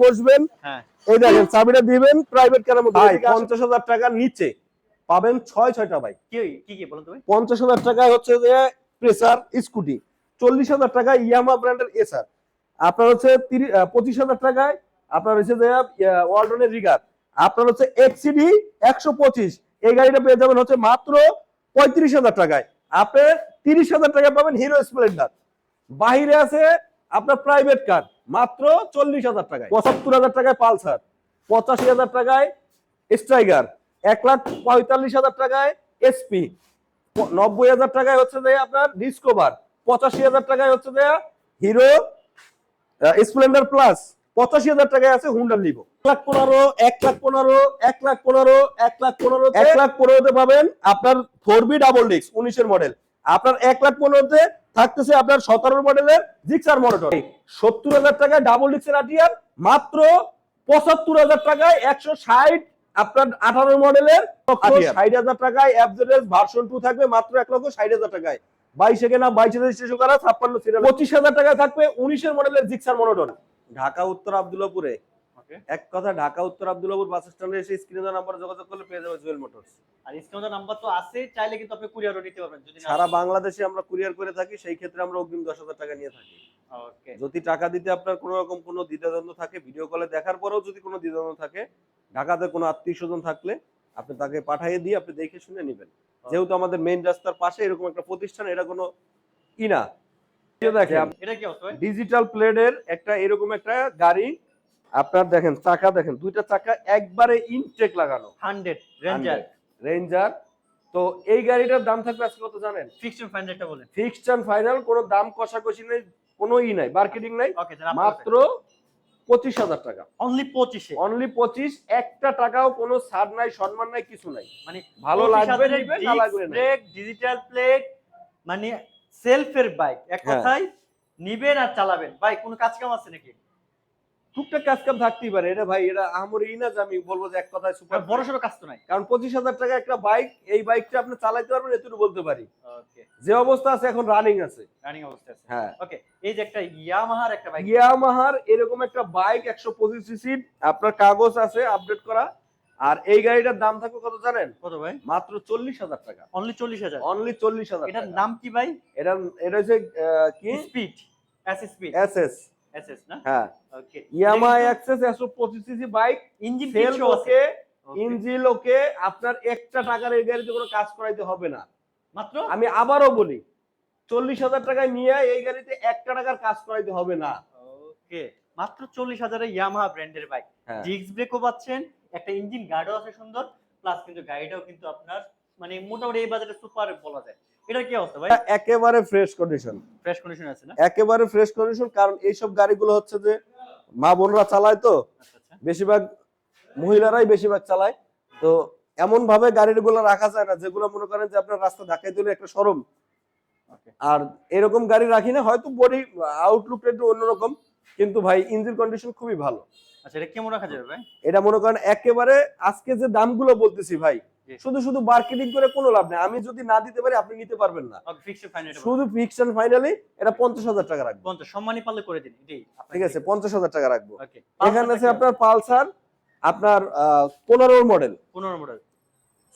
বসবেন। হ্যাঁ। এই দেখেন চাবিটা দিবেন প্রাইভেট কারের মধ্যে ভাই, পঞ্চাশ হাজার টাকার নিচে পাবেন ছয় ছয়টা বাইক কি কি কি বলুন তো ভাই পঞ্চাশ হাজার টাকায় হচ্ছে যে প্রেসার স্কুটি চল্লিশ হাজার টাকায় ইয়ামা ব্র্যান্ডের এসার আপনার হচ্ছে পঁচিশ হাজার টাকায় আপনার হচ্ছে যে ওয়ালটনের রিগার। আপনার হচ্ছে এক্সিডি একশো পঁচিশ এই গাড়িটা পেয়ে যাবেন হচ্ছে মাত্র পঁয়ত্রিশ হাজার টাকায়। আপনি তিরিশ হাজার টাকায় পাবেন হিরো স্প্লেন্ডার বাহিরে আছে আপনার প্রাইভেট কার মাত্র চল্লিশ হাজার টাকায়। পঁচাত্তর হাজার টাকায় পালসার পঁচাশি হাজার টাকায় স্ট্রাইগার এক লাখ পঁয়তাল্লিশ হাজার টাকায় এসপি। নব্বই হাজার টাকায় হচ্ছে যে আপনার ডিসকভার। পঁচাশি হাজার টাকায় হচ্ছে যে হিরো স্প্লেন্ডার প্লাস। পঁচাশি হাজার টাকায় আছে হুন্ডা লিভো। এক লাখ পনেরো এক লাখ পনেরো এক লাখ পনেরো এক লাখ পনেরো এক লাখ পনেরোতে পাবেন আপনার ফোর বি ডাবল ডিস্ক উনিশের মডেল। আপনার এক লাখ পনেরোতে থাকতেছে আপনার সতেরো মডেলের জিক্সার মডেল সত্তর হাজার টাকায় ডাবল ডিস্কের আটিয়ার মাত্র পঁচাত্তর হাজার টাকায় একশো ষাট আপনার আঠারো মডেলের ষাট হাজার টাকায় ভার্সন টু থাকবে মাত্র এক লক্ষ ষাট হাজার টাকায়। বাইশে কেনা বাইশে রেজিস্ট্রেশন করা ছাপ্পান্ন সিরিয়াল পঁচিশ হাজার টাকায় থাকবে উনিশের মডেলের জিক্সার মনোটন ঢাকা উত্তর আব্দুল্লাপুরে এক কথা ঢাকা উত্তর আব্দুল্লাপুর বাস স্ট্যান্ডে এসে স্ক্রিনে নাম্বার যোগাযোগ করলে পেয়ে যাবে জুয়েল মোটরস। আর স্ক্রিনের নাম্বার তো আছে চাইলে কিন্তু আপনি কুরিয়ারও নিতে পারবেন যদি সারা বাংলাদেশে আমরা কুরিয়ার করে থাকি সেই ক্ষেত্রে আমরা অগ্রিম দশ হাজার টাকা নিয়ে থাকি। ওকে। যদি টাকা দিতে আপনার কোনো রকম কোনো দ্বিধাদ্বন্দ্ব থাকে ভিডিও কলে দেখার পরেও যদি কোনো দ্বিধাদ্বন্দ্ব থাকে ঢাকাতে কোনো আত্মীয় স্বজন থাকলে আপনি তাকে পাঠিয়ে দিয়ে আপনি দেখে শুনে নেবেন। যেহেতু আমাদের মেইন রাস্তার পাশে এরকম একটা প্রতিষ্ঠান এটা কোনো ই না। এই যে দেখেন এটা কি অবস্থা ডিজিটাল প্লেটের একটা এরকম একটা গাড়ি আপনার দেখেন চাকা দেখেন দুইটা চাকা একবারে ইনটেক লাগানো। 100 রেঞ্জার। রেঞ্জার। তো এই গাড়িটার দাম থাকবে আজকে কত জানেন? ফিক্সড ফাইনালটা বলেন। ফিক্সড অ্যান্ড ফাইনাল কোনো দাম কষাকষি নেই কোনো ই নাই মার্কেটিং নাই। মাত্র পঁচিশ হাজার টাকা। অনলি 25 এ অনলি পঁচিশ একটা টাকাও কোনো ছাড় নাই সম্মান নাই কিছু নাই। মানে ভালো লাগবে না লাগবে ব্রেক ডিজিটাল প্লেট মানে সেলফের বাইক এক হ্যাঁ। কথায় নিবেন আর চালাবেন। ভাই কোনো কাজ কাম আছে নাকি? টুকটাক কাজ কাম থাকতেই পারে। এটা ভাই এটা আমার ই না যে আমি বলব যে এক কথায় সুপার বড় সড়ো কাজ তো নাই। কারণ পঁচিশ হাজার টাকা একটা বাইক এই বাইকটা আপনি চালাইতে পারবেন এটুকু বলতে পারি। যে অবস্থা আছে এখন রানিং আছে। রানিং অবস্থা আছে। হ্যাঁ। ওকে এই যে একটা ইয়ামাহার একটা বাইক ইয়ামাহার এরকম একটা বাইক একশো পঁচিশ সিসি আপনার কাগজ আছে আপডেট করা। আর এই গাড়িটার দাম থাকবে কত জানেন? কত ভাই? মাত্র চল্লিশ হাজার টাকা। অনলি 40000 অনলি চল্লিশ হাজার এটার নাম কি ভাই? এটা এটা হচ্ছে কি? Speed S speed S S না হ্যাঁ। ওকে ইয়ামা অ্যাক্সেস একশো পঁচিশ সিসি বাইক ইঞ্জিন সেল ফিক্সও আছে। Okay Okay. ইঞ্জিন ওকে আপনার একটা টাকার এই গাড়িতে কোনো কাজ করাইতে হবে না। মাত্র? আমি আবারও বলি চল্লিশ হাজার টাকায় নিয়ে এই গাড়িতে একটা টাকার কাজ করাইতে হবে না। ওকে মাত্র 40000 এর ইয়ামাহা ব্র্যান্ডের বাইক। ডিস্ক ব্রেকও পাচ্ছেন একটা ইঞ্জিন গার্ডও আছে সুন্দর প্লাস কিন্তু গাড়িটাও কিন্তু আপনার মানে মোটামুটি এই বাজারে সুপার বলা যায়। এটার কি অবস্থা ভাই? একেবারে ফ্রেশ কন্ডিশন ফ্রেশ কন্ডিশন আছে না? একেবারে ফ্রেশ কন্ডিশন কারণ এইসব গাড়িগুলো হচ্ছে যে মা বোনরা চালায় তো আচ্ছা আচ্ছা। বেশিরভাগ মহিলারাই বেশিরভাগ চালায়। তো এমন ভাবে গাড়িগুলো রাখা যায় না যেগুলো মনে করেন যে আপনার রাস্তা ধাক্কাই দিলে একটা সরম। আর এরকম গাড়ি রাখি না হয়তো বডি আউটলুকটা একটু অন্যরকম কিন্তু ভাই ইঞ্জিন কন্ডিশন খুবই ভালো। আচ্ছা এটা কেমন রাখা যাবে ভাই? এটা মনে করেন একেবারে আজকে যে দামগুলো বলতেছি ভাই শুধু শুধু মার্কেটিং করে কোনো লাভ নেই। আমি যদি না দিতে পারি আপনি নিতে পারবেন না। শুধু ফিক্সড ফাইনালি এটা পঞ্চাশ হাজার টাকা রাখব। সম্মানী পারলে করে দিন। ঠিক আছে পঞ্চাশ হাজার টাকা রাখব। এখানে আছে আপনার পালসার আপনার পনেরো মডেল 15 মডেল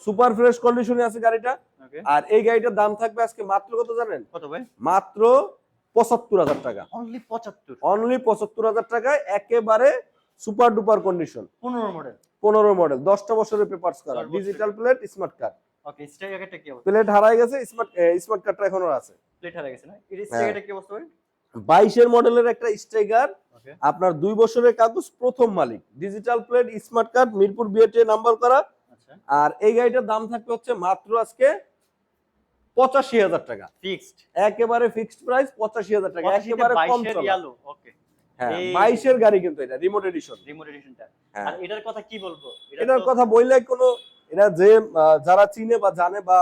সুপার ফ্রেশ কন্ডিশনে আছে গাড়িটা। আর এই গাড়িটার দাম থাকবে আজকে মাত্র কত জানেন? কত ভাই? মাত্র পঁচাত্তর হাজার টাকা। অনলি 75 অনলি পঁচাত্তর হাজার টাকায় একেবারে সুপার ডুপার কন্ডিশন। 15 মডেল। পনেরো মডেল দশটা বছরের পেপারস করা digital plate smart card okay স্ট্রাইকারটা কি অবস্থা? প্লেট হারাই গেছে স্মার্ট স্মার্ট কার্ডটা এখনও আছে। প্লেট হারা গেছে না? এর হ্যাঁ। কি অবস্থা বাইশের মডেলের একটা স্ট্রাইকার আপনার দুই বছরের কাগজ প্রথম মালিক। Digital plate smart card Mirpur বিএটে number করা। আচ্ছা। আর এই গাড়িটার দাম থাকবে হচ্ছে মাত্র আজকে পঁচাশি হাজার টাকা। ফিক্সড একেবারে ফিক্সড প্রাইস পঁচাশি হাজার টাকা একেবারে কম চলা। ওকে হ্যাঁ গাড়ি কিন্তু এটা রিমোট এডিশন রিমোট এডিশনটা আর এটার কথা কি বলব? এটার কথা বইলে কোনো এটা যে যারা চিনে বা জানে বা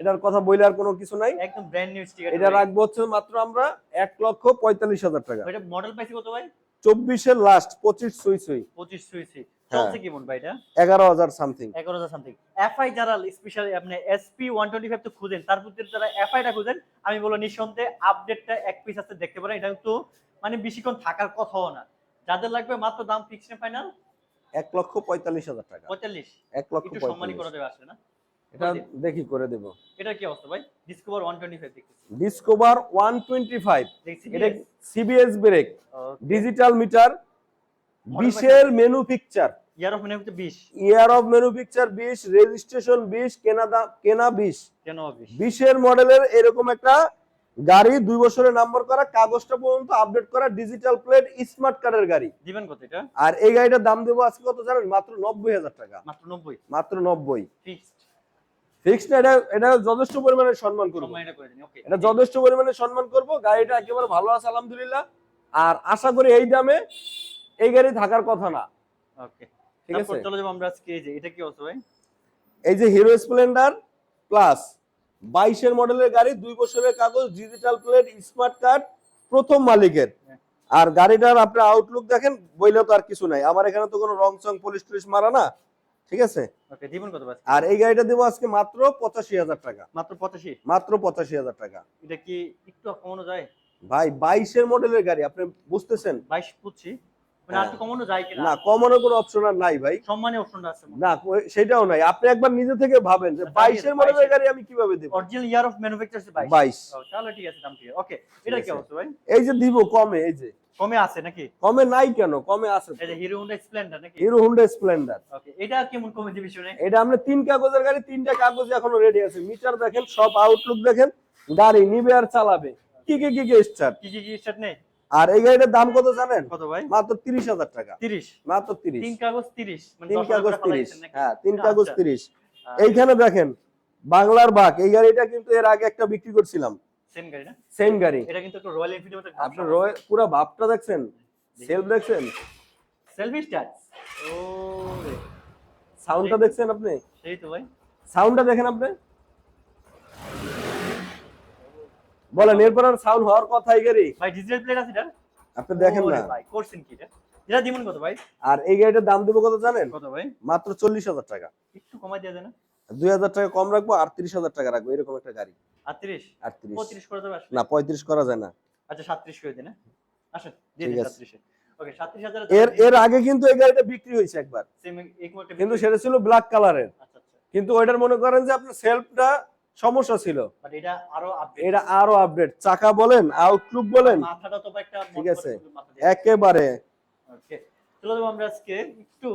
এটার কথা বইলে আর কোনো কিছু নাই। একদম ব্র্যান্ড নিউ স্টিকার এটা রাখব হচ্ছে মাত্র আমরা এক লক্ষ পঁয়তাল্লিশ হাজার টাকা। এটা মডেল পাইছি কত ভাই? চব্বিশের লাস্ট পঁচিশ সুই সুই। 25 সুই হ্যাঁ। চলছে কেমন ভাই এটা? এগারো হাজার সামথিং 11000 সামথিং এফআই যারা স্পেশালি আপনি এসপি 125 তো খুঁজেন তার প্রতি যারা এফআইটা খুঁজেন আমি বলব নিঃসন্দেহে আপডেটটা এক পিস আছে দেখতে পারেন। এটা কিন্তু মানে বেশিক্ষণ থাকার কথাও না। যাদের লাগবে মাত্র দাম ফিক্সড ফাইনাল এক লক্ষ পঁয়তাল্লিশ হাজার টাকা। পঁয়তাল্লিশ? এক লক্ষ সম্মানই করা যাবে আসলে না? এটা দেখি করে দেব। এটা কি অবস্থা ভাই? ডিসকভার ওয়ান টোয়েন্টি ফাইভ দেখতেছি। ডিসকভার ওয়ান টোয়েন্টি ফাইভ দেখছি এটা সিবিএস ব্রেক ডিজিটাল মিটার বিশের মেনু পিকচার ইয়ার অফ মানে হচ্ছে বিশ। ইয়ার অফ মেনু পিকচার বিশ রেজিস্ট্রেশন বিশ কেনা দাম কেনা বিশ। কেন বিশ। বিশের মডেলের এরকম একটা গাড়ি দুই বছরের নাম্বার করা কাগজটা পর্যন্ত আপডেট করা ডিজিটাল প্লেট স্মার্ট কার্ডের গাড়ি। দিবেন কত এটা? আর এই গাড়িটার দাম দেবো আজকে কত জানেন? মাত্র নব্বই হাজার টাকা। মাত্র নব্বই। মাত্র নব্বই। ফিক্সড ফিক্সড এটা এটা যথেষ্ট পরিমাণে সম্মান করব। সম্মানটা করে দিন ওকে এটা যথেষ্ট পরিমাণে সম্মান করব। গাড়িটা একেবারে ভালো আছে আলহামদুলিল্লাহ। আর আশা করি এই দামে এই গাড়ি থাকার কথা না। ওকে ঠিক আছে? চলে যাব আমরা আজকে এই যে এটা কি অবস্থা ভাই? এই যে হিরো স্প্লেন্ডার প্লাস বাইশের মডেলের গাড়ি দুই বছরের কাগজ ডিজিটাল প্লেট স্মার্ট কার্ড প্রথম মালিকের। হ্যাঁ। আর গাড়িটার আপনি আউটলুক দেখেন বইলে তো আর কিছু নাই। আমার এখানে তো কোনো রং চং পুলিশ টুলিশ মারা না। ঠিক আছে? ওকে দিবেন কত ভাই? আর এই গাড়িটা দেবো আজকে মাত্র পঁচাশি হাজার টাকা। মাত্র পঁচাশি? মাত্র পঁচাশি হাজার টাকা। এটা কি একটু কমানো যায়? ভাই বাইশের মডেলের গাড়ি আপনি বুঝতেছেন? বাইশ বুঝছি আর একটু কমানো যায় কিনা? না কমানোর কোনো অপশন আর নাই ভাই। সম্মানে অপশনটা আছে না সেটাও নাই। আপনি একবার নিজে থেকে ভাবেন যে দাঁড়িয়ে বাইশের মডেলের গাড়ি আমি কীভাবে দেবো? অরিজিনাল ইয়ার অফ ম্যানুফ্যাকচার আছে বাইশ। বাইশ। ও, তাহলে ঠিক আছে দাম ঠিক আছে। ওকে এটা কি অবস্থা ভাই? এই যে দিব কমে এই যে। কমে আছে নাকি? কমে নাই কেন? কমে আছে হিরো হোন্ডা স্প্লেন্ডার নাকি? হিরো হুন্ডা স্প্লেন্ডার ওকে এটা কেমন কমে দিবি শুনে? এটা আমরা তিন কাগজের গাড়ি তিনটা কাগজ এখনও রেডি আছে। মিটার দেখেন সব আউটলুক দেখেন গাড়ি নিবে আর চালাবে। কি কি কি কি স্টার্ট কি কি কি স্টার্ট নেই? আর এই গাড়িটার দাম কত জানেন? কত ভাই? মাত্র তিরিশ হাজার টাকা। তিরিশ। মাত্র তিরিশ। তিন কাগজ তিরিশ মানে তিন কাগজ তিরিশ। হ্যাঁ তিন কাগজ আচ্ছা। তিরিশ এইখানে দেখেন বাংলার বাঘ এই গাড়িটা কিন্তু এর আগে একটা বিক্রি করছিলাম। সেম গাড়ি না? সেম গাড়ি। এটা কিন্তু একটু রয়্যাল এনফিল্ডের মতো আপনার রয়ে- পুরা ভাবটা দেখছেন? সেলফ দেখছেন? সেলফি স্টার্ট ও সাউন্ডটা দেখছেন আপনি? সেই তো ভাই। সাউন্ডটা দেখেন আপনি? বলেন এরপর আর সাউন্ড হওয়ার কথা এই গাড়ি ভাই ডিজিটাল প্লেট আছে এটা? আপনি দেখেন না। ভাই করছেন কি এটা? এটা দিবেন কত ভাই? আর এই গাড়িটার দাম দেবো কত জানেন? কত ভাই? মাত্র চল্লিশ হাজার টাকা। একটু কমাই দেওয়া যায় না দুই হাজার টাকা কম রাখব আটত্রিশ হাজার টাকা রাখব এরকম একটা গাড়ি। আটত্রিশ? আটত্রিশ। পঁয়ত্রিশ করে দেবে না পঁয়ত্রিশ করা যায় না। আচ্ছা সাতত্রিশ করে দিন হ্যাঁ? আসেন দিয়ে দিন আছে। সাতত্রিশে। ওকে সাতত্রিশ হাজার এর এর আগে কিন্তু এই গাড়িটা বিক্রি হয়েছে একবার। সেম কিন্তু সেটা ছিল ব্ল্যাক কালারের আচ্ছা আচ্ছা। কিন্তু ওইটার মনে করেন যে আপনার সেলফটা সমস্যা ছিল। এটা আরও আপডেট চাকা বলেন আউটলুক বলেন। মাথাটা ঠিক আছে। একেবারে। আমরা আজকে একটু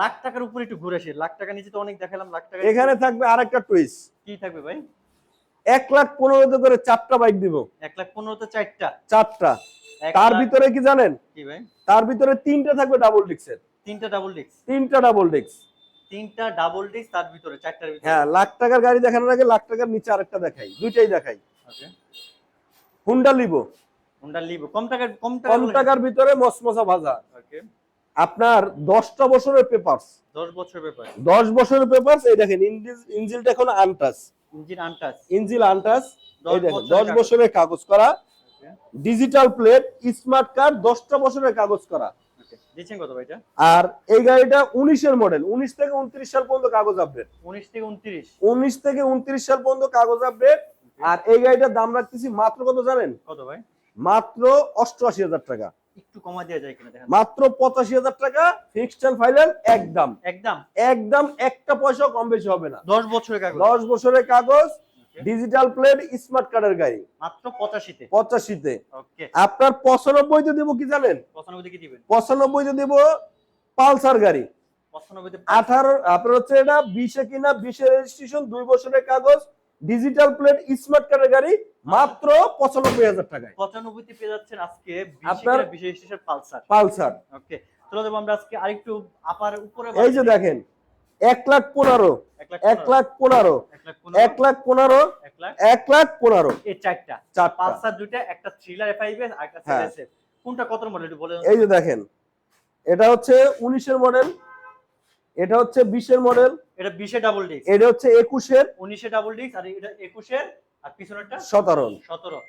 লাখ টাকার উপরে একটু ঘুরে আসি। লাখ টাকা নিচে তো অনেক দেখালাম লাখ টাকা এখানে থাকবে আরেকটা টুইস কি থাকবে ভাই? এক লাখ পনেরোতে করে চারটা বাইক দিব। এক লাখ পনেরোতে চারটা। চারটা। তার ভিতরে কি জানেন? কি ভাই? তার ভিতরে তিনটা থাকবে ডাবল ডিক্সের তিনটা ডাবল ডিস্ক তিনটা ডাবল ডিক্স তিনটা ডাবল ডিস্ক তার ভিতরে চারটার ভিতরে। হ্যাঁ লাখ টাকার গাড়ি দেখানোর আগে লাখ টাকার নিচে আরেকটা দেখাই দুইটাই দেখাই। Okay Honda Livo Honda Livo কম টাকার কম কম টাকার ভিতরে মসমসা ভাজা ওকে আপনার দশটা বছরের পেপারস 10 বছর ব্যাপার দশ বছরের পেপারস এই দেখেন ইঞ্জিনটা এখন untouched. Engine untouched engine untouched. দশ এই দেখেন বছরের দশ কাগজ। বছরের কাগজ করা। ডিজিটাল প্লেট স্মার্ট কার্ড দশটা বছরের কাগজ করা। দিচ্ছেন কত ভাই এটা আর এই গাড়িটা উনিশের মডেল উনিশ থেকে উনত্রিশ সাল পর্যন্ত কাগজ আপডেট 19 থেকে 29 উনিশ থেকে উনত্রিশ সাল পর্যন্ত কাগজ আপডেট আর এই গাড়িটার দাম রাখতেছি মাত্র কত জানেন? কত ভাই? মাত্র অষ্টআশি হাজার টাকা। একটু কমা দেওয়া যায় কিনা দেখেন। মাত্র পঁচাশি হাজার টাকা ফিক্সড এন্ড ফাইনাল একদম। একদম। একদম একটা পয়সাও কম বেশি হবে না। 10 বছরের কাগজ। দশ বছরের কাগজ ডিজিটাল প্লেট স্মার্ট কার্ডের গাড়ি। মাত্র 85 তে ওকে আপনার পঁচানব্বইতে দেবো কি জানেন? 95 তে কি দিবেন? পঁচানব্বইতে দেবো পালসার গাড়ি। 95 তে আঠারো আপনার হচ্ছে এটা কিনা রেজিস্ট্রেশন দুই বছরের কাগজ ডিজিটাল প্লেট স্মার্ট কার্ডের গাড়ি মাত্র পঁচানব্বই হাজার টাকায়। 95 তে পেয়ে যাচ্ছেন আজকে 20 আপনার- আপনার বিশেষ পালসার। পালসার। ওকে চলো আমরা আজকে আরেকটু আপার উপরে এই যে দেখেন এক লাখ পনেরো এক লাখ পনেরো এক লাখ পনেরো এক লাখ পনেরো এই চারটা চারটা পালসার দুইটা একটা থ্রিলার এফআইএস আর একটা হ্যাঁ। কোনটা কত মডেল একটু বলে এই যে দেখেন এটা হচ্ছে উনিশের মডেল এটা হচ্ছে বিশের মডেল এটা বিশে ডাবল ডিস্ক এটা হচ্ছে একুশের উনিশে ডাবল ডিস্ক আর এটা 21 এর আর পিছনেরটা সতেরো 17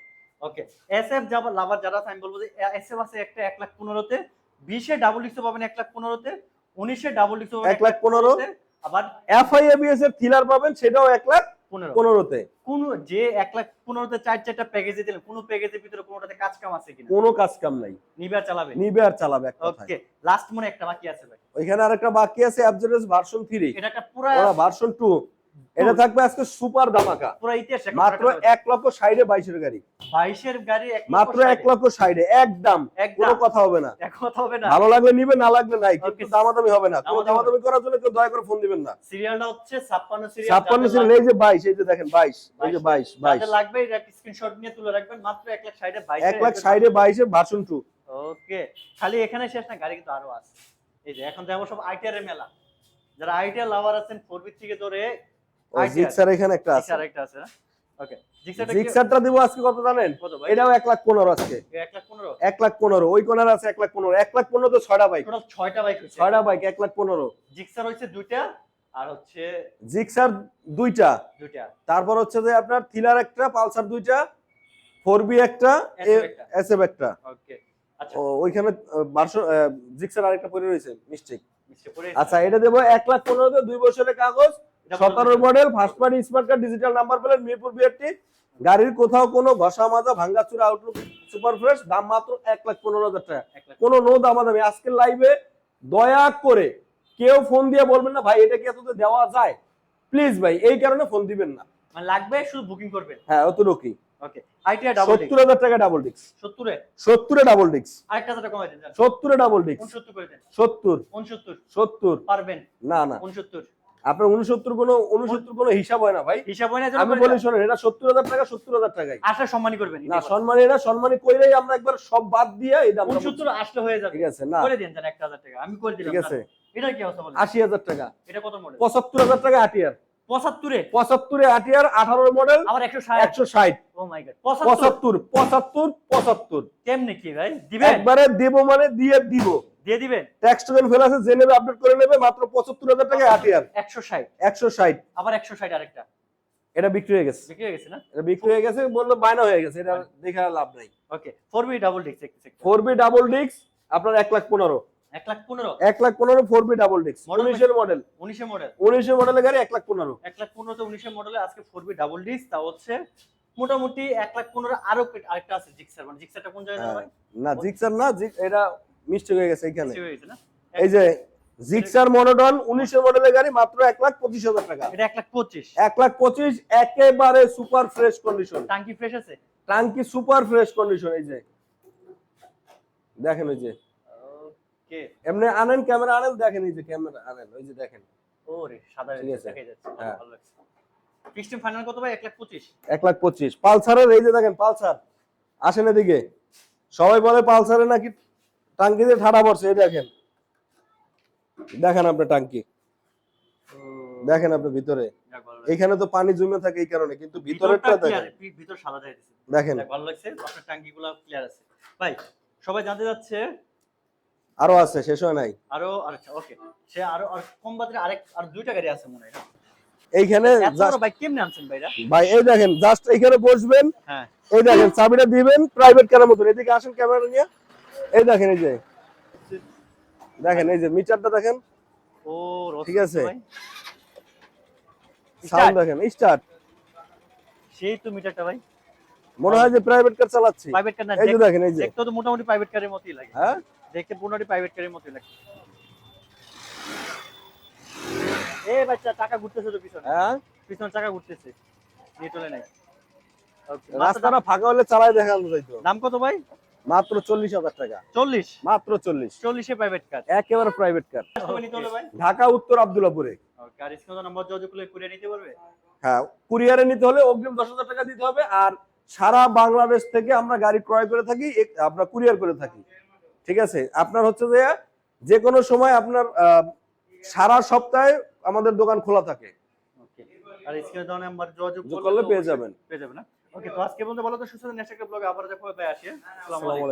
ওকে এসএফ যাবা লাভার যারা আমি বলব যে এসএফ আছে একটা 1 লাখ 15 তে 20 এ ডাবল ডিস্ক পাবেন 1 লাখ 15 তে 19 এ ডাবল ডিস্ক এক লাখ পনেরো। আবার এফআইএবিএস এর থ্রিলার পাবেন সেটাও এক লাখ পনেরোতে। কোন যে এক লাখ পনেরোতে চার চারটা প্যাকেজে দিলেন কোন প্যাকেজের ভিতরে কোনোটাতে কাজ কাম আছে কিনা? কোনো কাজ কাম নাই। নিবে আর চালাবে? নিবে আর চালাবে ওকে লাস্ট মনে একটা বাকি আছে ভাই। ওইখানে আরেকটা বাকি আছে অ্যাবজরেস ভার্সন থ্রি এটা একটা পুরো ভার্সন টু এটা থাকবে আজকে সুপার ধামাকা। পুরা ইতিহাস মাত্র এক লক্ষ ষাটে বাইশের গাড়ি। বাইশের গাড়ি মাত্র এক লক্ষ ষাটে একদম। কোনো কথা হবে না। এক কথা হবে না। ভালো লাগলে নিবে না লাগলে নাই। কিন্তু. দামাদামি হবে না। কোনো দামাদামি করার জন্য কেউ দয়া করে ফোন দিবেন না। সিরিয়ালটা হচ্ছে ছাপ্পান্ন সিরিয়াল ছাপ্পান্ন ছিল এই যে বাইশ এই যে দেখেন বাইশ এই যে বাইশ। বাইশ লাগবে স্ক্রিনশট নিয়ে তুলে রাখবেন। মাত্র এক লাখ ষাটে বাইশ এক লাখ ষাটে বাইশে ভার্সন টু ওকে খালি এখানে শেষ না গাড়ি কিন্তু আরও আছে। এই যে এখন যেমন সব আইটিআর এর মেলা। যারা আইটিআর লাভার আছেন ফোর বি থেকে ধরে জিক্সার এখানে একটা আছে। জিক্সার একটা আছে ওকে জিক্সারটা দিব আজকে কত জানেন? এটাও এক লাখ পনেরো আজকে। এক লাখ পনেরো? এক লাখ পনেরো। ওই কোনার আছে এক লাখ পনেরো। এক লাখ পনেরো তো ছয়টা বাইক ছয়টা বাইক ছয়টা বাইক এক লাখ পনেরো। জিক্সার হচ্ছে দুইটা আর হচ্ছে জিক্সার দুইটা। দুইটা। তারপর হচ্ছে যে আপনার থ্রিলার একটা পালসার দুইটা ফোর বি একটা একটা। ওকে আচ্ছা। ওইখানে জিক্সার আরেকটা পরে রয়েছে মিস্টেক আচ্ছা এটা দেবো এক লাখ পনেরোতে দুই বছরের কাগজ সতেরো model first party smart card digital number plate Mirpur BRT গাড়ির কোথাও কোনো ঘষা মাজা ভাঙ্গা চুরা আউটলুক সুপার ফ্রেশ দাম মাত্র এক লাখ পনেরো হাজার টাকা। কোনো নো দামাদামি আজকের লাইভে দয়া করে কেউ ফোন দিয়ে বলবেন না ভাই এটা কি এততে দেওয়া যায়? প্লিজ ভাই এই কারণে ফোন দিবেন না। মানে লাগবে শুধু বুকিং করবেন। হ্যাঁ অতটুকুই ওকে আইটিআর ডাবল ডিস্ক সত্তর হাজার টাকা ডাবল ডিক্স সত্তরে? সত্তরে ডাবল ডিক্স আরেকটা টাকা কমাই দেন যান। সত্তরে ডাবল ডিক্স উনসত্তর করে দেন। সত্তর। উনসত্তর। সত্তর। পারবেন। না না। আপনার উনসত্তর কোনো উনসত্তর কোনো হিসাব হয় না ভাই। হিসাব হয় না আমি বলি শোনেন এটা সত্তর হাজার টাকা সত্তর হাজার টাকাই। আশা সম্মানী করবেন না সম্মানী এটা সম্মানী কইলেই আমরা একবার সব বাদ দিয়ে দাম উনসত্তর আসলে হয়ে যাবে। ঠিক আছে না। করে দিন একটা হাজার টাকা আমি করে দিলাম ঠিক আছে। এটা কি অবস্থা বলেন? আশি হাজার টাকা। এটা কত মডেল পঁচাত্তর হাজার টাকা আটিয়ার পঁচাত্তরে? পঁচাত্তরে আটিয়ার আঠারো মডেল আবার একশো ষাট। একশো ষাট। গড পঁচাত্তর পঁচাত্তর পঁচাত্তর। কেমনে কি ভাই? দিবেন? একবারে দেবো মানে দিয়ে দিব। দিয়ে দিবেন? ট্যাক্স টোকেন ফেল আছে যে নেবে আপডেট করে নেবে মাত্র পঁচাত্তর হাজার টাকা আটিয়ার একশো ষাট। একশো ষাট। আবার একশো ষাট আরেকটা। এটা বিক্রি হয়ে গেছে। বিক্রি হয়ে গেছে না? এটা বিক্রি হয়ে গেছে বলল বায়না হয়ে গেছে এটা দেখে লাভ নাই। Okay four V double disc একটু check করুন। ডাবল ডিক্স আপনার এক লাখ পনেরো। এক লাখ পনেরো? এক লাখ পনেরো ফোর বি ডাবল ডিক্স Model উনিশের মডেল উনিশে মডেল উনিশের মডেলের গাড়ি এক লাখ পনেরো। এক লাখ পনেরোতে উনিশের মডেলে আজকে ফোর বি ডাবল ডিস্ক তা হচ্ছে মোটামুটি এক লাখ পনেরো আরও পে- আরেকটা আছে জিক্সার মানে জিক্সারটা কোন জায়গায় হ্যাঁ। না জিক্সার না এটা মিস্টেক হয়ে গেছে এখানে। এই যে জিক্সার মনোডন উনিশের মডেলের গাড়ি মাত্র এক লাখ পঁচিশ হাজার টাকা। এটা এক লাখ পঁচিশ। এক লাখ পঁচিশ একেবারে সুপার ফ্রেশ কন্ডিশন টাঙ্কি ফ্রেশ আছে? টাঙ্কি সুপার ফ্রেশ কন্ডিশন এই যে। দেখেন ওই যে। এমনি আনেন ক্যামেরা আনেন দেখেন এই যে ক্যামেরা আনেন ওই যে দেখেন। ওরে সাদা ঠিক আছে। হ্যাঁ। ফাইনাল কত ভাই? এক লাখ পঁচিশ। এক লাখ পঁচিশ। পালসারের এই যে দেখেন পালসার। আসেন এদিকে। সবাই বলে পালসারে নাকি টাঙ্কিতে ঠাডা পড়ছে এই দেখেন। দেখেন আপনি টাঙ্কি। দেখেন আপনি ভিতরে। এখানে তো পানি জমে থাকে এই কারণে কিন্তু ভিতরেরটা দেখেন। ভিতর সাদা যাইতেছে। দেখেন। ভালো লাগছে? আপনার টাঙ্কিগুলো ক্লিয়ার আছে। ভাই সবাই জানতে যাচ্ছে? আরও আছে শেষ হয় নাই। আরও আচ্ছা ওকে। সে আরও আর কম বাজারে আরেক আর দুইটা গাড়ি আছে মনে হয় এইখানে বাইক কেমনে আনছেন ভাইরা? ভাই এই দেখেন জাস্ট এখানে বসবেন। হ্যাঁ। এই দেখেন চাবিটা দিবেন প্রাইভেট কারের মতন। এদিকে আসেন ক্যামেরা নিয়ে। এই দেখেন এই যে। দেখেন এই যে মিটারটা দেখেন। ও ঠিক আছে। ভাই। সাউন্ড দেখেন স্টার্ট সেই তো মিটারটা ভাই। মনে হয় যে প্রাইভেট কার চালাচ্ছি। প্রাইভেট কার না এই যে দেখেন এই যে। দেখতে তো মোটামুটি প্রাইভেট কারের মতই লাগে। হ্যাঁ? দেখতে পুরোটি প্রাইভেট কারের মতই লাগে। এ বাচ্চা টাকা ঘুরতেছে তো পিছনে। হ্যাঁ? পিছনে টাকা ঘুরতেছে। নিয়ে চলে নাই। রাস্তাটা ফাঁকা হলে চালাই দেখানো যাইতো। দাম কত ভাই? মাত্র চল্লিশ হাজার টাকা। চল্লিশ? মাত্র চল্লিশ। চল্লিশে প্রাইভেট কার একেবারে প্রাইভেট কার ঢাকা উত্তর আবদুল্লাপুরে হ্যাঁ কুরিয়ারে নিতে হলে অগ্রিম দশ হাজার টাকা দিতে হবে আর সারা বাংলাদেশ থেকে আমরা গাড়ি ক্রয় করে থাকি আমরা কুরিয়ার করে থাকি। ঠিক আছে? আপনার হচ্ছে যে যে কোনো সময় আপনার সারা সপ্তাহে আমাদের দোকান খোলা থাকে। আর স্ক্রিনে দেওয়া নাম্বার যোগাযোগ করলে পেয়ে যাবেন। পেয়ে যাবেন না? ওকে তো আজকে বলতে ভালো তো সুস্থ নেক্সট একটা ব্লগে আবার দেখা হবে আসি হ্যাঁ? আসসালামু আলাইকুম